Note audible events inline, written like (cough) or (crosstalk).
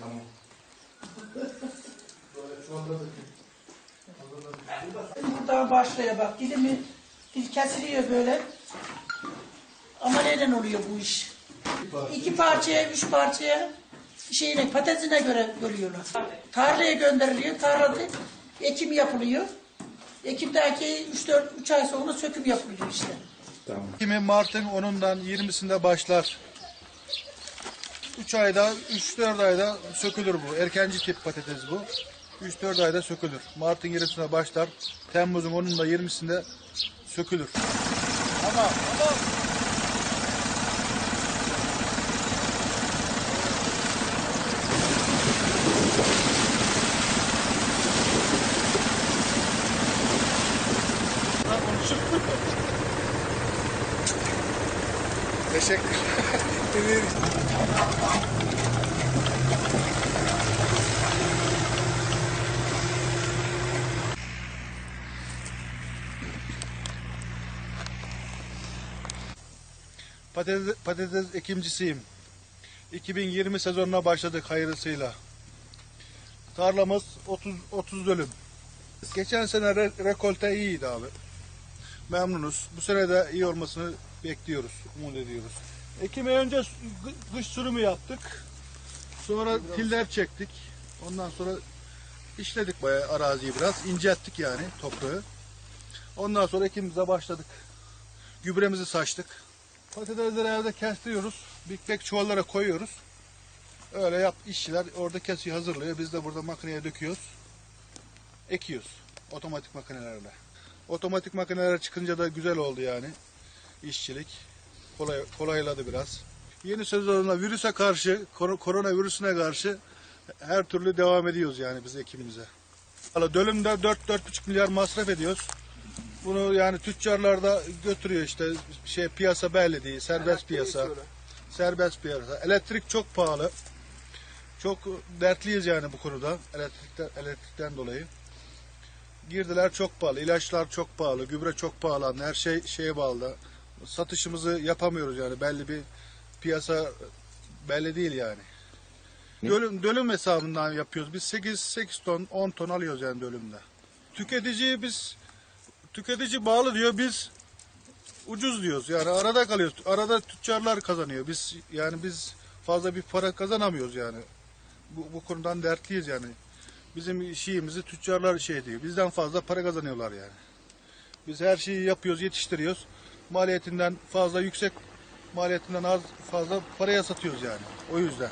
Tamam. Buradan başlıyor bak. Dilimi dil kesiliyor böyle. Ama neden oluyor bu iş? İki parçaya, üç parçaya şeyine, patatesine göre bölüyorlar. Tarlaya gönderiliyor. Tarlada ekim yapılıyor. Ekimdeki 3-4 3 ay sonra söküm yapılıyor işte. Kimi Mart'ın 10'undan 20'sinde başlar. 3 ayda, 3-4 ayda sökülür bu. Erkenci tip patates bu. 3-4 ayda sökülür. Mart'ın 20'sinde başlar. Temmuz'un 10'unda 20'sinde sökülür. Ama, ama Teşekkür. (laughs) Patates, patates ekimcisiyim. 2020 sezonuna başladık hayırlısıyla. Tarlamız 30 30 dönüm. Geçen sene re- rekolte iyiydi abi. Memnunuz. Bu sene de iyi olmasını bekliyoruz, umut ediyoruz. Ekime önce kış sürümü yaptık. Sonra tiller çektik. Ondan sonra işledik bayağı araziyi biraz. incelttik yani toprağı. Ondan sonra ekimimize başladık. Gübremizi saçtık. Patatesleri evde kestiriyoruz. Big bag çuvallara koyuyoruz. Öyle yap işçiler orada kesiyor hazırlıyor. Biz de burada makineye döküyoruz. Ekiyoruz. Otomatik makinelerle. Otomatik makineler çıkınca da güzel oldu yani. İşçilik. Kolay, kolayladı biraz. Yeni sezonda virüse karşı, kor- korona virüsüne karşı her türlü devam ediyoruz yani biz ekimimize. Valla Dölümde 4-4,5 milyar masraf ediyoruz. Bunu yani tüccarlar da götürüyor işte şey piyasa belli değil, serbest piyasa. Serbest piyasa. Elektrik çok pahalı. Çok dertliyiz yani bu konuda elektrikten, elektrikten dolayı. Girdiler çok pahalı, ilaçlar çok pahalı, gübre çok pahalı, her şey şeye bağlı. Satışımızı yapamıyoruz yani belli bir piyasa belli değil yani. Dölüm, dölüm hesabından yapıyoruz. Biz 8, 8 ton, 10 ton alıyoruz yani dölümde. Tüketiciyi biz tüketici bağlı diyor biz ucuz diyoruz. Yani arada kalıyoruz. Arada tüccarlar kazanıyor. Biz yani biz fazla bir para kazanamıyoruz yani. Bu, bu konudan dertliyiz yani. Bizim şeyimizi tüccarlar şey diyor. Bizden fazla para kazanıyorlar yani. Biz her şeyi yapıyoruz, yetiştiriyoruz. Maliyetinden fazla yüksek maliyetinden az fazla paraya satıyoruz yani. O yüzden.